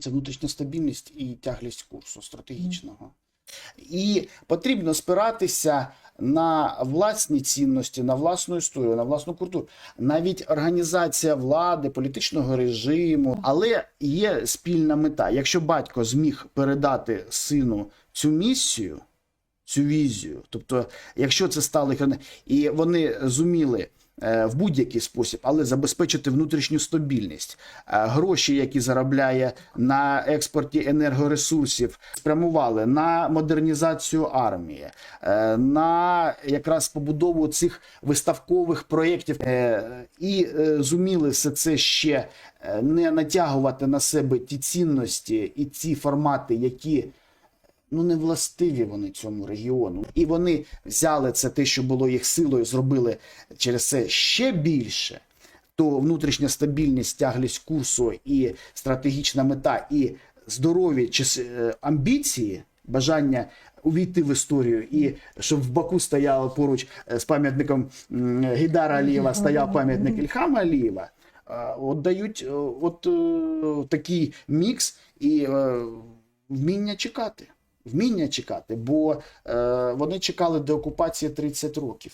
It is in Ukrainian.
це внутрішня стабільність і тяглість курсу стратегічного. І потрібно спиратися на власні цінності, на власну історію, на власну культуру. Навіть організація влади, політичного режиму, але є спільна мета. Якщо батько зміг передати сину цю місію, цю візію, тобто, якщо це стали і вони зуміли. Е, В будь-який спосіб, але забезпечити внутрішню стабільність. Е, Гроші, які заробляє на експорті енергоресурсів, спрямували на модернізацію армії, е, на якраз побудову цих виставкових проєктів, і зуміли все це ще не натягувати на себе ті цінності і ці формати, які ну не властиві вони цьому регіону. І вони взяли це те, що було їх силою, зробили через це ще більше. То внутрішня стабільність, тяглість курсу і стратегічна мета, і здорові чи е, амбіції, бажання увійти в історію, і щоб в Баку стояло поруч е, з пам'ятником м, Гейдара Алієва стояв пам'ятник Ільхама Алієва. От дають е, от такий мікс і вміння чекати. Вміння чекати, бо е, вони чекали деокупації 30 років.